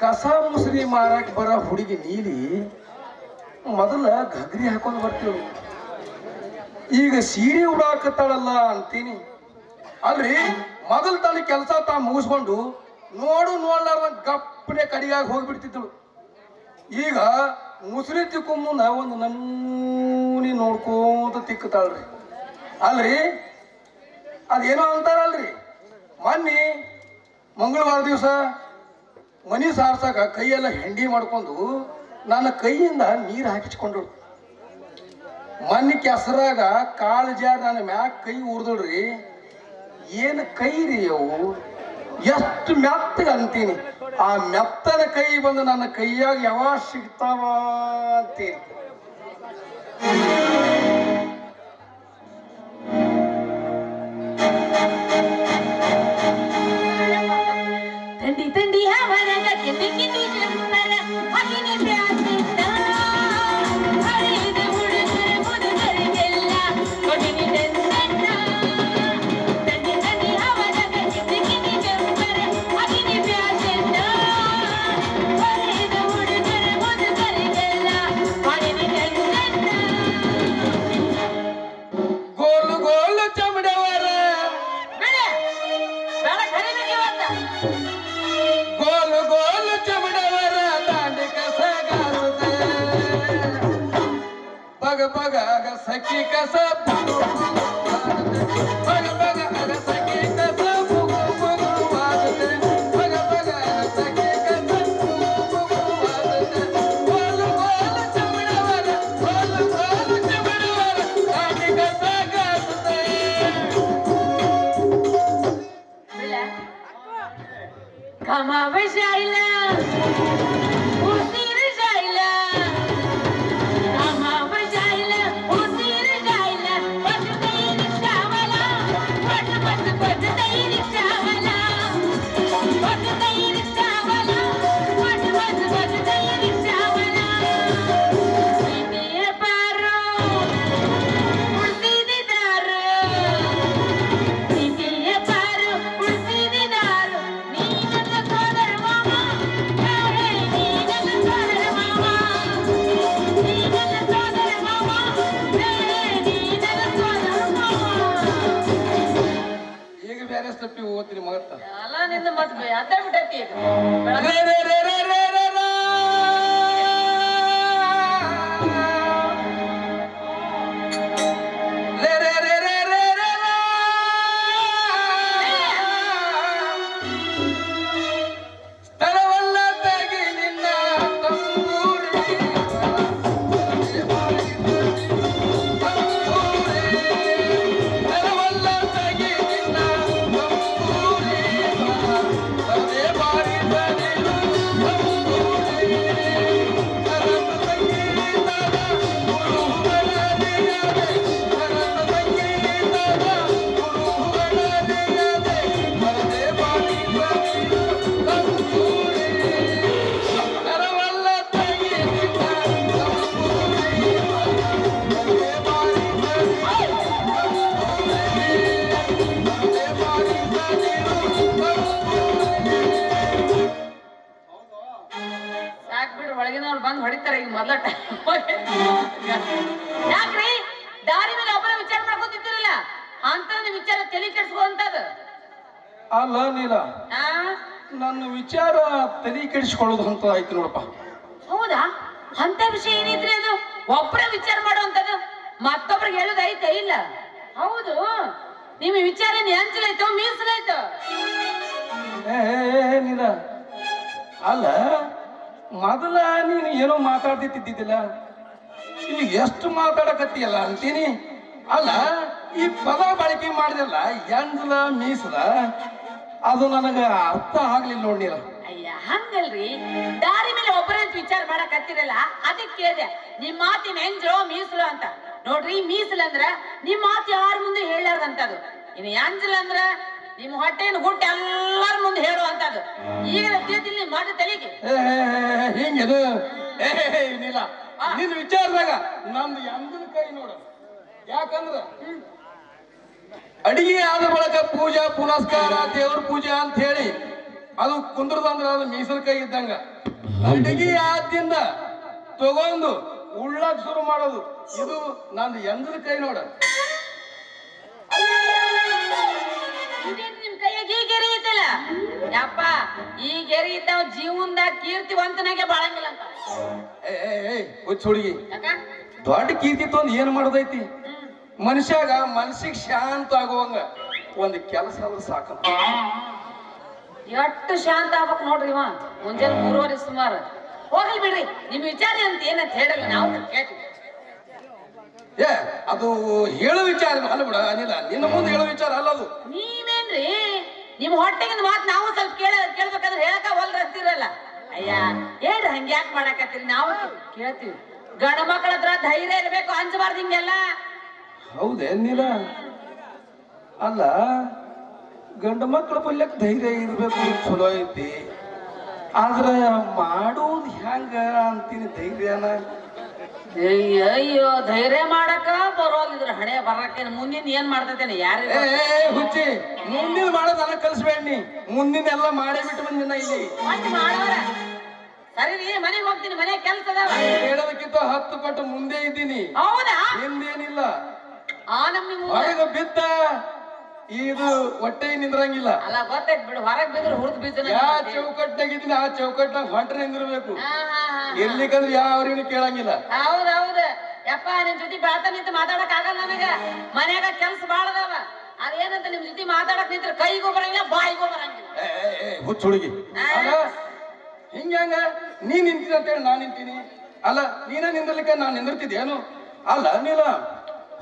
ಕಸ ಮುಸ್ರಿ ಮಾರಕ್ ಬರೋ ಹುಡುಗಿ ನೀಲಿ, ಮೊದಲ ಘಗ್ರಿ ಹಾಕೊಂಡು ಬರ್ತೀವಿ. ಈಗ ಸೀರೆ ಉಡಾಕತ್ತಾಳಲ್ಲ ಅಂತೀನಿ. ಅಲ್ರಿ, ಮೊದಲ ತನ್ನ ಕೆಲಸ ತಾ ಮುಗಿಸ್ಕೊಂಡು ನೋಡು ನೋಡ್ಲಾರ ಗಪ್ಪನೆ ಕಡಿಗಾಗಿ ಹೋಗ್ಬಿಡ್ತಿದ್ದಳು. ಈಗ ಮುಸುರಿ ತಿಕ್ಕು ಮುಂದ ಒಂದು ನಮೂನಿ ನೋಡ್ಕೋತ ತಿಕ್ಕತಾಳ್ರಿ ಅಲ್ರಿ, ಅದೇನೋ ಅಂತಾರಲ್ರಿ. ಮೊನ್ನೆ ಮಂಗಳವಾರ ದಿವಸ ಮನಿ ಸಾರ್ಸಾಕ ಕೈಯೆಲ್ಲ ಹೆಂಡಿ ಮಾಡ್ಕೊಂಡು ನನ್ನ ಕೈಯಿಂದ ನೀರು ಹಾಕಿಸ್ಕೊಂಡಳು ಮನೆ ಕೆಸರಾಗ ಕಾಳು ನನ್ನ ಮ್ಯಾಗ ಕೈ ರೀ ಏನು ಕೈ ರೀ ಅವು? ಎಷ್ಟು ಮೆತ್ತಗ ಅಂತೀನಿ. ಆ ಮೆತ್ತನ ಕೈ ಬಂದು ನನ್ನ ಕೈಯಾಗ ಯಾವಾಗ ಸಿಗ್ತಾವ ಅಂತೀನಿ. Israel ಒಳಗಿನವ್ರು ಬಂದು ಹೊಡಿತಾರೆ ಈಗ ಮೊದಲ ಯಾಕ್ರಿ? ದಾರಿ ಮೇಲೆ ಒಬ್ಬರ ವಿಚಾರ ಮಾಡ್ಕೊತಿದ್ದೀರಲ್ಲ ಅಂತ ವಿಚಾರ ತಲೆ ಕೆಡ್ಸ್ಕೊಂತದ ಅಲ್ಲ ನೀಲ ನನ್ನ ವಿಚಾರ ತಲೆ ಕೆಡಿಸ್ಕೊಳ್ಳೋದು ಅಂತ ಆಯ್ತು ನೋಡಪ್ಪ. ಹೌದಾ? ಅಂತ ವಿಷಯ ಏನೈತ್ರಿ ಅದು? ಒಬ್ಬರ ವಿಚಾರ ಮಾಡುವಂತದ್ದು ಮತ್ತೊಬ್ರಿಗೆ ಹೇಳೋದು ಐತೆ ಇಲ್ಲ? ಹೌದು. ನಿಮ್ಮ ವಿಚಾರ ನೆಂಚಲಾಯ್ತು ಮೀಸಲಾಯ್ತು ಏ ಏ, ಏ, ನೀಲ. ಅಲ್ಲ ಮೊದಲ ನೀನು ಏನೋ ಮಾತಾಡ್ತಿದ್ದಿದ್ದಿಲ್ಲ? ಈಗ ಎಷ್ಟು ಮಾತಾಡಕತ್ತಿಯಲ್ಲ ಅಂತೀನಿ. ಅಲ್ಲ, ಈ ಪದ ಬಳಕೆ ಮಾಡಿದಲ್ಲ ಎಂಜಲ, ಮೀಸಲ, ಅದು ನನಗೆ ಅರ್ಥ ಆಗ್ಲಿಲ್ಲ ನೋಡಿಲ್ಲ ಅಯ್ಯ, ಹಂಗಲ್ರಿ? ದಾರಿ ಮೇಲೆ ಒಬ್ಬರಂತ ವಿಚಾರ ಮಾಡಕ್ ಹತ್ತಿರಲ್ಲ ಅದಕ್ಕೆ ಕೇಳಿದೆ, ನಿಮ್ ಮಾತಿನ ಎಂಜೋ ಮೀಸಲು ಅಂತ. ನೋಡ್ರಿ ಮೀಸಲು ಅಂದ್ರ ನಿಮ್ ಮಾತು ಯಾರ ಮುಂದೆ ಹೇಳಾರ್ದಂತದು ಇನ್ನು ಎಂಜಲ್ ಅಂದ್ರ ನಿಮ್ ಹೊಟ್ಟೆನ ಗುಟ್ಟು ಎಲ್ಲಾರ ಮುಂದೆ ಹೇಳುವಂತದ್ದು ಈಗ ನಿಮ್ ಮಾತು ತಲೆಗೆ. ಹಿಂಗದು? ಏನಿಲ್ಲ. ನಿನ್ ವಿಚಾರದಾಗ ನಂದು ಎಂದನ ಕೈ ನೋಡು. ಯಾಕಂದ್ರ? ಅಡಿಗೆ ಆದ ಬಳಕ ಪೂಜಾ ಪುನಸ್ಕಾರ ದೇವ್ರ ಪೂಜೆ ಅಂತ ಹೇಳಿ ಅದು ಕುಂದ್ರದಂದ್ರ ಅದು ಮೀಸಲ್ ಕೈ ಇದ್ದಂಗ. ಅಡಿಗೆ ಆದ್ದಿಂದ ತಗೊಂಡು ಉಳ್ಳಾಕ್ ಶುರು ಮಾಡೋದು. ಇದು ನಂದು ಎಂದ್ರ ಕೈ ನೋಡ. ಐತಲ್ಲ ಯಪ್ಪ ಈ ಗೆರೆ ಇದ್ದಾವ ಜೀವನದಾಗ ಕೀರ್ತಿವಂತನಾಗೆ ಬಾಳಂಗಿಲ್ಲ ಅಂತ. ಹುಚ್ಚ ಹುಡುಗಿ. ದೊಡ್ಡ ಕೀರ್ತಿ ತೊಂದು ಏನ್ ಮಾಡೋದೈತಿ. ಮನುಷ್ಯಾಗ ಮನಸ್ಸಿಗೆ ಶಾಂತ ಆಗುವಂಗ ಒಂದು ಕೆಲಸ ಆದ್ರೆ ಸಾಕು ಎಷ್ಟು ಶಾಂತ ಆಗ್ಬೇಕು ನೋಡ್ರಿ ಇವ. ಮುಂಜಾನೆ ಮೂರುವರೆ ಸುಮಾರು. ಹೋಗಲ್ ಬಿಡ್ರಿ. ನಿಮ್ ವಿಚಾರ ಅಂತ ಏನಂತ ಹೇಳಲ್ಲ ನಾವು ಕೇಳ್ತೀವಿ. ಏ ಅದು ಹೇಳೋ ವಿಚಾರ ಅಲ್ಲ ಬಿಡ ಅನಿಲ ನಿನ್ನ ಮುಂದೆ ಹೇಳೋ ವಿಚಾರ ಅಲ್ಲ ಅದು. ನೀವೇನ್ರಿ? ನಿಮ್ ಹೊಟ್ಟೆಗಿನ ಮಾತು ನಾವು ಸ್ವಲ್ಪ ಕೇಳ, ಕೇಳ್ಬೇಕಾದ್ರೆ ಹೇಳಕ ಒಲ್ ರಸ್ತಿರಲ್ಲ ಅಯ್ಯ ಏನ್ ಹಂಗ ಯಾಕೆ ಮಾಡಕತ್ತೀರಿ? ನಾವು ಕೇಳ್ತೀವಿ. ಗಂಡ ಮಕ್ಕಳ ಹತ್ರ ಧೈರ್ಯ ಇರ್ಬೇಕು, ಅಂಜಬಾರ್ದು ಹಿಂಗೆಲ್ಲ. ಹೌದೇ ನೀಲ ಅಲ್ಲ, ಗಂಡ ಮಕ್ಕಳ ಬಲ್ಯಕ್ ಧೈರ್ಯ ಇರ್ಬೇಕು ಚಲೋ ಐತಿ. ಆದ್ರ ಮಾಡೋದು ಹೆಂಗ ಅಂತೀನಿ? ಧೈರ್ಯನ? ಅಯ್ಯೋ ಧೈರ್ಯ ಮಾಡಕ ಬರೋದಿದ್ರ ಹಣೆ ಬರಕೇನು ಮುಂದಿನ ಏನ್ ಮಾಡ್ತೈತೇನೆ? ಏ ಯಾರು ಹುಚ್ಚಿ ಮುಂದಿನ ಮಾಡೋದನ್ನ ಕಲ್ಸ್ಬೇಡಿ ನೀ. ಮುಂದಿನ ಎಲ್ಲ ಮಾಡೇ ಬಿಟ್ಟು ಬಂದಿನ ಇಲ್ಲಿ. ಮಾಡೋರ. ಸರಿ ರೀ ಮನೆಗೆ ಹೋಗ್ತೀನಿ ಮನೆ ಕೆಲ್ಸ ಹೇಳೋದಕ್ಕಿಂತ ಹತ್ತು ಪಟ್ಟು ಮುಂದೆ ಇದ್ದೀನಿ. ಹೌದಾ? ಹಿಂದೇನಿಲ್ಲ. ಆ ನಮ್ಗೆ ಬಿದ್ದ. ಇದು ಹೊಟ್ಟೆ ನಿಂದ್ರಂಗಿಲ್ಲ. ಅಲ್ಲ ಗೊತ್ತೈತ್ ಬಿಡು ಹೊರಗ್ ಬಿದ್ರೆ ಹುರಿದ್ ಬೀಜ ಯಾ ಚೌಕಟ್ನಾಗ ಇದ್ದೀನಿ ಆ ಚೌಕಟ್ನಾಗ ಹೊಂಟ್ರೆ ನಿಂದಿರ್ಬೇಕು. ಎಲ್ಲಿಕಂದ್ರೆ ಯಾವ್ರಿಗೂ ಕೇಳಂಗಿಲ್ಲ. ಹೌದ್ ಹೌದ್. ಯಪ್ಪ ನಿಮ್ ಜೊತೆ ಬೆಳತ ನಿಂತು ಮಾತಾಡಕ್ ಆಗಲ್ಲ ನನಗ. ಮನ್ಯಾಗ ಕೆಲ್ಸ ಬಾಳದವ. ಅದೇನಂತ ನಿಮ್ ಜೊತೆ ಮಾತಾಡಕ್ ನಿಂತ್ರ ಕೈಗೂ ಬರಂಗಿಲ್ಲ ಬಾಯಿಗೂ ಬರಂಗಿಲ್ಲ ಏ, ಏ, ಏ, ಹುಚ್ಚ ಹುಡುಗಿ. ಅಲ್ಲ ಹಿಂಗ ಹೆಂಗ? ನೀ ನಿಂತೀನಿ ಅಂತೇಳಿ ನಾನ್ ನಿಂತೀನಿ. ಅಲ್ಲ ನೀನ ನಿಂದಿರ್ಲಿಕ್ಕೆ ನಾನ್ ನಿಂದಿರ್ತಿದ್ದೇನು? ಅಲ್ಲ ನೀಲ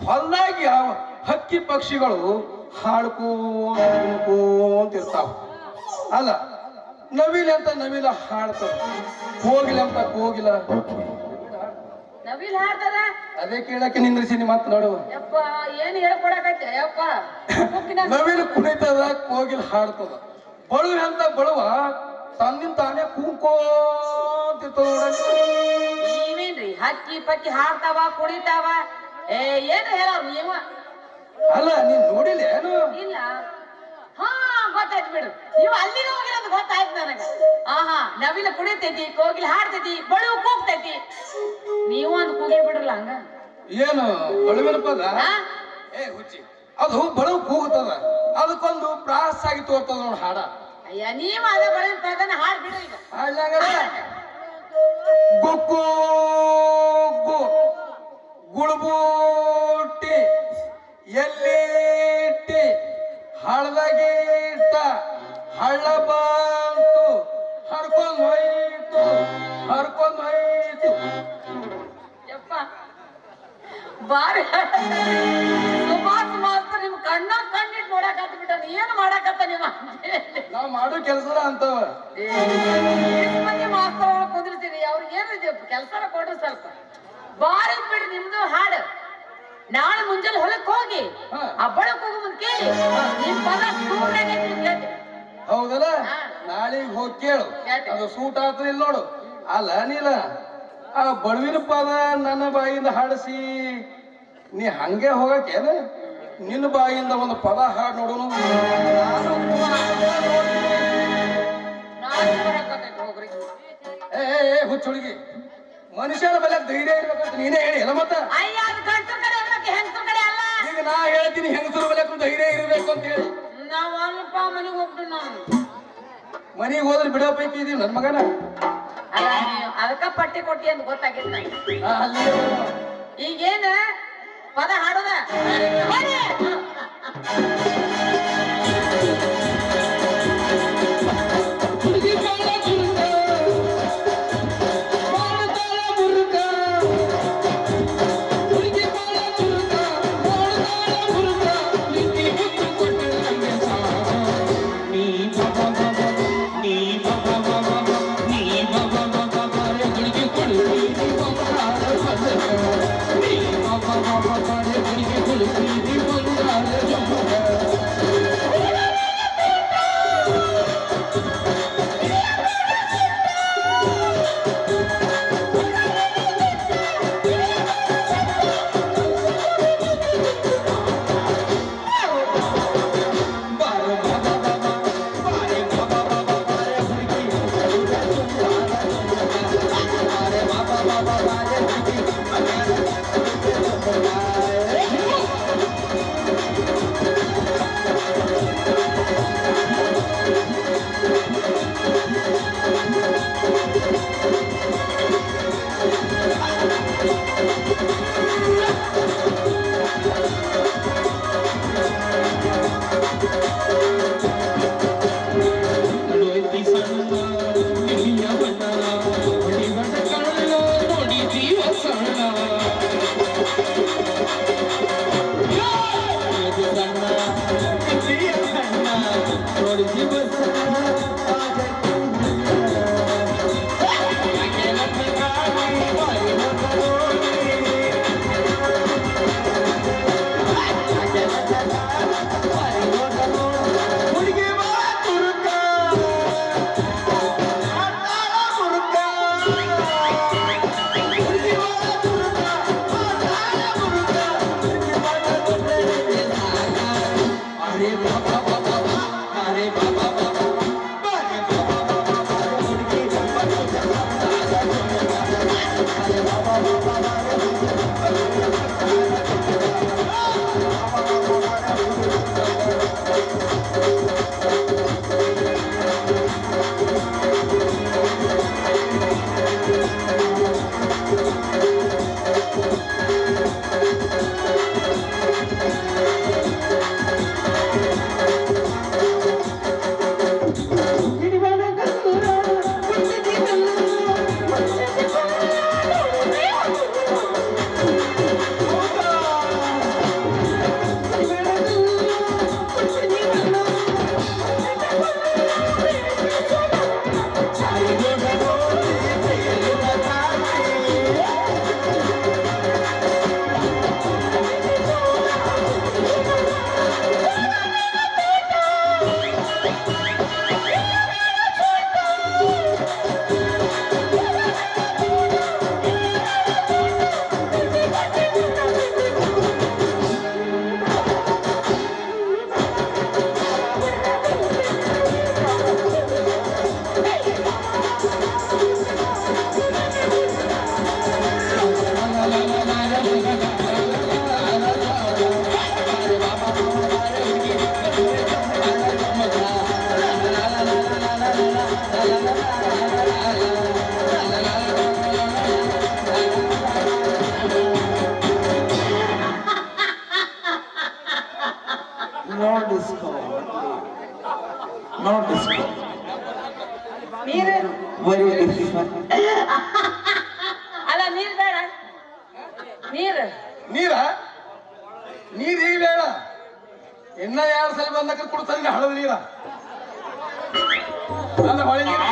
ಹೊಲ್ದಾಗಿ ಯಾವ ಹಕ್ಕಿ ಪಕ್ಷಿಗಳು ಹಾಡ್ಕೋಂತ ಇರ್ತಾವ ಅಲ್ಲ ನವಿಲ್ ಅಂತ ನವಿಲ ಹಾಡ್ತಾವ ಕೋಗಿಲ ಅಂತ ಕೋಗಿಲ ನವಿಲ್ ಹಾಡ್ತದ ಅದೇ ಕೇಳಕ್ಕೆ ನಿಂದ್ರಿಸಿನಿ ಮಾತು ನೋಡುವ ಯಪ್ಪ ಏನ್ ಹೇಳ್ಕೊಡಕತ್ತೆ ಯಪ್ಪ? ನವಿಲು ಕುಣಿತದ ಕೋಗಿಲ್ ಹಾಡ್ತದ ಬಳುವ ಅಂತ ಬಳುವ ತಂದಿನ ತಾನೇ ಕೂಕೋಂತಿರ್ತದ ನೀವೇನ್ರಿ ಹಕ್ಕಿ ಪಕ್ಕಿ ಹಾಡ್ತಾವ ಕುಣಿತಾವ? ಏ ಏನ್ ಹೇಳ ನೀವ? ಅಲ್ಲ ನೀನ್ ನೋಡಿಲ್ಲ ಏನು? ಇಲ್ಲ. ಹಾ ಗೊತ್ತಾಯ್ತು ಬಿಡು. ನೀವು ಅಲ್ಲಿಗೆ ಹೋಗಿರೋದು ಗೊತ್ತಾಯ್ತು ನನಗೆ. ಆಹಾ ನವಿಲ ಕುಡಿತೈತಿ ಕೋಗಿಲ್ ಹಾಡ್ತೈತಿ ಬಳು ಕೂಗ್ತೈತಿ. ನೀವು ಒಂದು ಕೂಗೇ ಬಿಡ್ರಲ್ಲ ಹಂಗ? ಏನು ಬಳುವಿನ ಪದ ಹಾ? ಏ ಹುಚ್ಚಿ ಅದು ಬಳು ಕೂಗುತ್ತದ ಅದಕ್ಕೊಂದು ಪ್ರಾಸ ಆಗಿ ತೋರ್ತದ ನೋಡ್ ಹಾಡ. ಅಯ್ಯ ನೀವ ಅದ ಬಳಿ ಪದನ ಹಾಡ್ ಬಿಡು ಈಗ. ಗುಕ್ಕು ಗು ಗುಳ್ಬೂಟಿ ಎಲ್ಲಿಟ್ಟಿ ಹಳದಗಿಟ್ಟ ಹಳ್ಳ ಬಂತು ಹರ್ಕೊಂಡ್ ಹೋಯ್ತು. ಹರ್ಕೊಂಡ್ ಹೋಯ್ತು. ಯಪ್ಪ. ಬಾರಿ. ಸುಭಾಷ್ ಮಾಸ್ತರ್ ನಿಮ್ ಕಣ್ಣ ಕಣ್ಣಿಟ್ ನೋಡಕತ್ತ ಬಿಟ್ಟ ಏನ್ ಮಾಡಕತ್ತ ನಿಮ್ಮ ನಾವ್ ಮಾಡೋ ಕೆಲಸ ಅಂತವ. ಮಂದಿ ಮಾಸ್ತರ್ ಕುಂದಿರ್ತೀರಿ ಅವ್ರಿಗೆ ಏನು ಕೆಲಸನ ಕೊಡ್ರಿ ಸ್ವಲ್ಪ ಬಾರಿ ಬಿಡ್ರಿ ನಿಮ್ದು ಹಾಡು ನಾಳೆ ಮುಂಜಾನೆ ಹೊಲಕ್ ಹೋಗಿ ಹಾ. ಆ ಬಳಕ್ ಹೋಗೋ ಮುಂದ್ ಕೇಳಿ ನಿಮ್ ಪದ ಸೂರ್ಯಾಗೆ ಕೇಳ್ತಿ. ಹೌದಲ್ಲ? ನಾಳೆ ನಾಳೆಗ್ ಹೋಗಿ ಕೇಳು. ಅದು ಸೂಟ್ ಆತ್ರ ಇಲ್ಲ ನೋಡು. ಅಲ್ಲ ನೀಲ ಆ ಬಡವಿನ ಪದ ನನ್ನ ಬಾಯಿಂದ ಹಾಡಿಸಿ ನೀ ಹಂಗೆ ಹೋಗಕ್ಕೇನ? ನಿನ್ನ ಬಾಯಿಂದ ಒಂದು ಪದ ಹಾಡು ಹೋಗ್ರಿ. ಏ ಏ, ಏ ಹುಚ್ಚ ಹುಡುಗಿ. ಮನುಷ್ಯನ ಬಲ್ಲ ಧೈರ್ಯ ಇರ್ಬೇಕಂತ ನೀನೇ ಹೇಳಿ ಎಲ್ಲ ಮತ್ತ? ನಾ ಹೇಳ್ತೀನಿ ಹೆಂಗಸರು ಬೆಲೆ ಧೈರ್ಯ ಇರಬೇಕು ಅಂತ ಹೇಳಿ. ನಾವ್ ಅಲ್ಪ ಮನೆಗೆ ಹೋಗ್ತೀನಿ ನಾನು. ಮನೆಗೆ ಹೋದ್ರೆ ಬಿಡೋ ಪೈಕಿ ಇದೀವಿ ನನ್ನ ಮಗನ? ಅದಕ್ಕ ಪಟ್ಟಿ ಕೊಟ್ಟಿ ಅಂತ ಬರೋಣ. ಈಗೇನ ಪದ ಹಾಡೋದ? ನೀ ಬಬ ಬಬ ಬರೆ ನೋಡಿಸ್ಕೊ ನೀರೇನು ಅಲ್ಲ ನೀರ್ ಬೇಡ. ನೀರ್. ನೀರ? ನೀರ್ ಈಗ ಬೇಡ. ಇನ್ನ ಯಾರ ಸಲ ಬಂದಕ್ಕೆ ಕುಡ್ತಾನೆ ಹಳದ ನೀರ. ಅಲ್ಲ ಹೊಳೆ ನೀರು